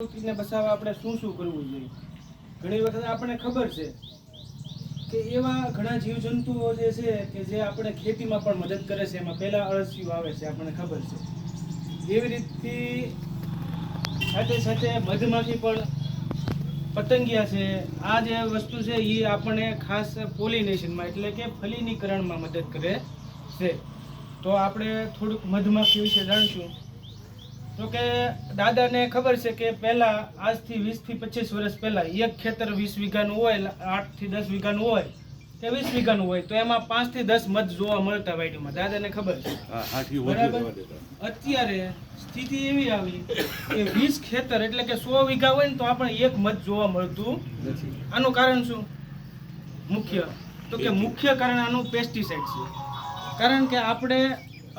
પ્રવૃત્તિને બચાવવા આપણે શું શું કરવું જોઈએ? ઘણી વખત આપણને ખબર છે કે એવા ઘણા જીવજંતુઓ જે છે કે જે આપણે ખેતીમાં પણ મદદ કરે છે, એમાં પહેલાં અળસિયું આવે છે, આપણને ખબર છે. એવી રીતથી સાથે સાથે મધમાખી પણ પતંગિયા છે. આ જે વસ્તુ છે એ આપણને ખાસ પોલિનેશનમાં એટલે કે ફલીનીકરણમાં મદદ કરે છે. તો આપણે થોડુંક મધમાખી વિશે જાણીશું. તો કે દાદાને ખબર છે કે પહેલા આજથી વીસથી પચીસ વર્ષ પહેલા એક ખેતર વીસ વીઘાનું હોય આઠથી દસ વીઘાનું હોય કે વીસ વીઘાનું હોય તો એમાં પાંચથી દસ મત જોવા મળતા વાડીમાં. દાદાને ખબર છે. અત્યારે સ્થિતિ એવી આવી કે વીસ ખેતર એટલે કે સો વીઘા હોય ને તો આપણે એક મત જોવા મળતું આનું કારણ શું? મુખ્ય. તો કે મુખ્ય કારણ આનું પેસ્ટિસાઇડ છે. કારણ કે આપણે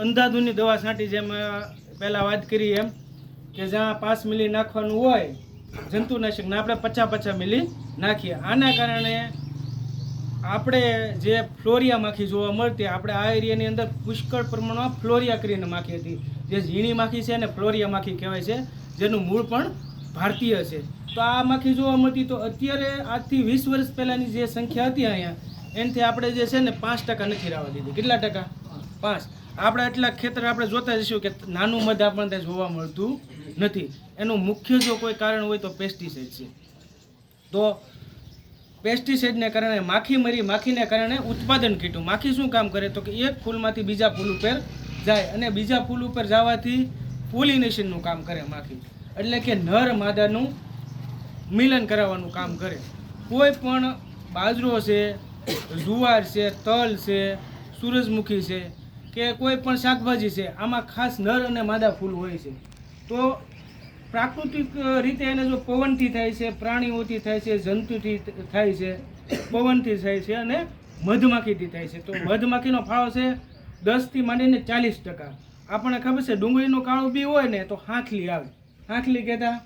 અંધાધૂની દવા છાંટી જેમ પહેલા વાત કરી એમ કે જ્યાં પાંચ મિલી નાખવાનું હોય, જંતુનાશક, ને આપણે પચાસ પચાસ મિલી નાખીએ. આના કારણે આપણે જે ફ્લોરિયા માખી જોવા મળતી, આપણે આ એરિયાની અંદર પુષ્કળ પ્રમાણમાં ફ્લોરિયા કરીને માખી હતી. જે ઝીણી માખી છે ને ફ્લોરિયા માખી કહેવાય છે, જેનું મૂળ પણ ભારતીય છે. તો આ માખી જોવા મળતી, તો અત્યારે આજથી વીસ વર્ષ પહેલાંની જે સંખ્યા હતી અહીંયા, એનાથી આપણે જે છે ને પાંચ ટકા નથી રાવા દીધી. કેટલા ટકા? પાંચ. આપણે એટલા ખેતર આપણે જોતા જઈશું કે નાનું મધ આપણને ત્યાં જોવા મળતું નથી. એનું મુખ્ય જો કોઈ કારણ હોય તો પેસ્ટિસાઇડ છે. તો પેસ્ટિસાઇડને કારણે માખી મરી, માખીને કારણે ઉત્પાદન કીટું માખી શું કામ કરે? તો કે એક ફૂલમાંથી બીજા ફૂલ ઉપર જાય અને બીજા ફૂલ ઉપર જવાથી પોલિનેશનનું કામ કરે માખી. એટલે કે નર માદાનું મિલન કરાવવાનું કામ કરે. કોઈ પણ બાજરો છે, જુવાર છે, તલ છે, સૂરજમુખી છે કે કોઈ પણ શાકભાજી છે આમાં ખાસ નર અને માદા ફૂલ હોય છે. તો પ્રાકૃતિક રીતે એને જો પવનથી થાય છે પ્રાણીઓથી થાય છે જંતુથી થાય છે પવનથી થાય છે અને મધમાખીથી થાય છે. તો મધમાખીનો ફાળો છે દસથી માંડીને ચાલીસ ટકા. આપણને ખબર છે ડુંગળીનું કાળું બી હોય ને તો હાંખલી આવે. હાંખલી કહેતા?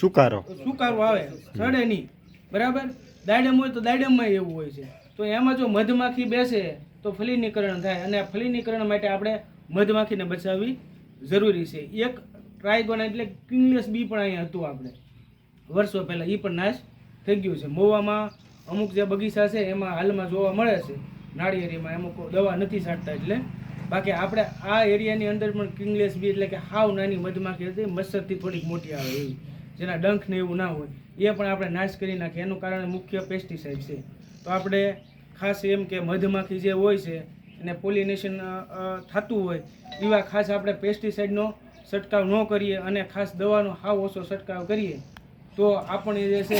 સુકારો. સુકારો આવે. સડે નહીં. બરાબર? દાડમ હોય તો દાડમમાં એવું હોય છે. તો એમાં જો મધમાખી બેસે તો ફલીનીકરણ થાય અને ફલીનીકરણ માટે આપણે મધમાખીને બચાવવી જરૂરી છે. એક ટ્રાયગોન એટલે કિંગલેસ બી પણ અહીંયા હતું આપણે. વર્ષો પહેલાં એ પણ નાશ થઈ ગયું છે. મોવામાં અમુક જે બગીચા છે એમાં હાલમાં જોવા મળે છે. નાળિયેરીમાં અમુક દવા નથી છાંટતા એટલે. બાકી આપણે આ એરિયાની અંદર પણ કિંગલેસ બી એટલે કે હાવ નાની મધમાખી હતી. મચ્છરથી થોડીક મોટી આવે એવી. જેના ડંખ ને એવું ના હોય. એ પણ આપણે નાશ કરી નાખીએ એનું કારણ મુખ્ય પેસ્ટિસાઇડ છે. તો આપણે ખાસ એમ કે મધમાખી જે હોય છે અને પોલિનેશન થતું હોય, એવા ખાસ આપણે પેસ્ટિસાઇડનો છંટકાવ ન કરીએ અને ખાસ દવાનો હાવ ઓછો છંટકાવ કરીએ, તો આપણે જે છે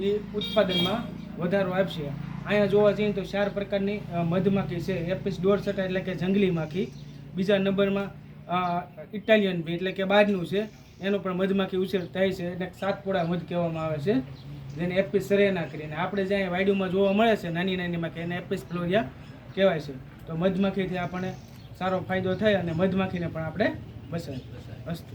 એ ઉત્પાદનમાં વધારો આપશે. અહીંયા જોવા જઈએ તો ચાર પ્રકારની મધમાખી છે એપિસ ડોરસટા એટલે કે જંગલી માખી બીજા નંબરમાં ઇટાલિયન બી એટલે કે બહારનું છે, એનો પણ મધમાખી ઉછેર થાય છે, એને સાતપોડા મધ કહેવામાં આવે છે. જેને એપિસ સરેના કરીને આપણે જ્યાં વાયડુમાં જોવા મળે છે, નાની નાની માખી એને એપિસ ફ્લોરિયા કહેવાય છે. તો મધમાખીથી આપણને સારો ફાયદો થાય અને મધમાખીને પણ આપણે બચાવી અસ્તુ